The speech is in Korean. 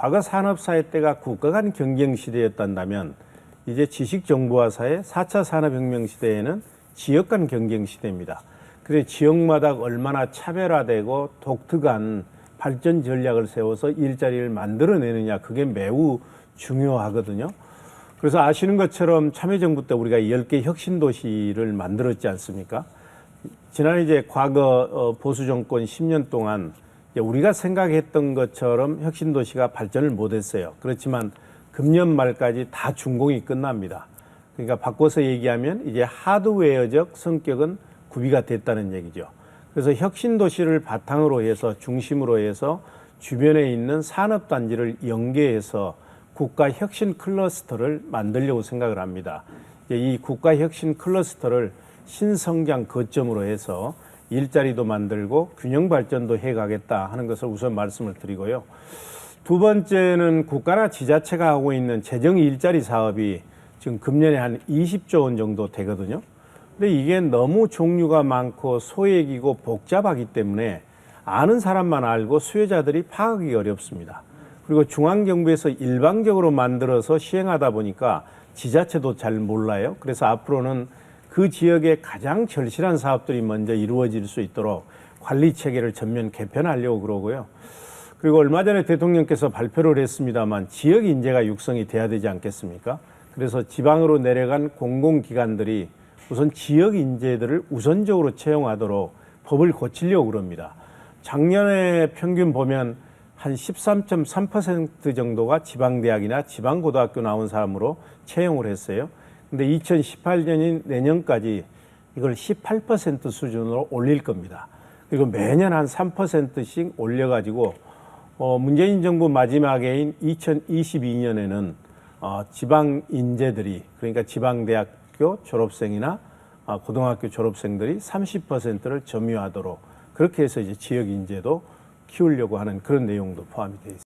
과거 산업사회 때가 국가 간 경쟁 시대였단다면 이제 지식정보화 사회 4차 산업혁명 시대에는 지역 간 경쟁 시대입니다. 그래서 지역마다 얼마나 차별화되고 독특한 발전 전략을 세워서 일자리를 만들어내느냐 그게 매우 중요하거든요. 그래서 아시는 것처럼 참여정부 때 우리가 10개 혁신도시를 만들었지 않습니까? 지난 이제 과거 어, 보수 정권 10년 동안 우리가 생각했던 것처럼 혁신도시가 발전을 못했어요. 그렇지만 금년 말까지 다 준공이 끝납니다. 그러니까 바꿔서 얘기하면 이제 하드웨어적 성격은 구비가 됐다는 얘기죠. 그래서 혁신도시를 바탕으로 해서 중심으로 해서 주변에 있는 산업단지를 연계해서 국가 혁신 클러스터를 만들려고 생각을 합니다. 이 국가 혁신 클러스터를 신성장 거점으로 해서 일자리도 만들고 균형 발전도 해 가겠다 하는 것을 우선 말씀을 드리고요. 두 번째는 국가나 지자체가 하고 있는 재정 일자리 사업이 지금 금년에 한 20조 원 정도 되거든요. 근데 이게 너무 종류가 많고 소액이고 복잡하기 때문에 아는 사람만 알고 수요자들이 파악하기 어렵습니다. 그리고 중앙정부에서 일방적으로 만들어서 시행하다 보니까 지자체도 잘 몰라요. 그래서 앞으로는 그 지역의 가장 절실한 사업들이 먼저 이루어질 수 있도록 관리 체계를 전면 개편하려고 그러고요. 그리고 얼마 전에 대통령께서 발표를 했습니다만 지역 인재가 육성이 돼야 되지 않겠습니까? 그래서 지방으로 내려간 공공기관들이 우선 지역 인재들을 우선적으로 채용하도록 법을 고치려고 그럽니다. 작년에 평균 보면 한 13.3% 정도가 지방대학이나 지방고등학교 나온 사람으로 채용을 했어요. 근데 2018년인 내년까지 이걸 18% 수준으로 올릴 겁니다. 그리고 매년 한 3%씩 올려가지고 어, 문재인 정부 마지막해인 2022년에는 어, 지방 인재들이 그러니까 지방 대학교 졸업생이나 어, 고등학교 졸업생들이 30%를 점유하도록 그렇게 해서 이제 지역 인재도 키우려고 하는 그런 내용도 포함이 되어 있습니다.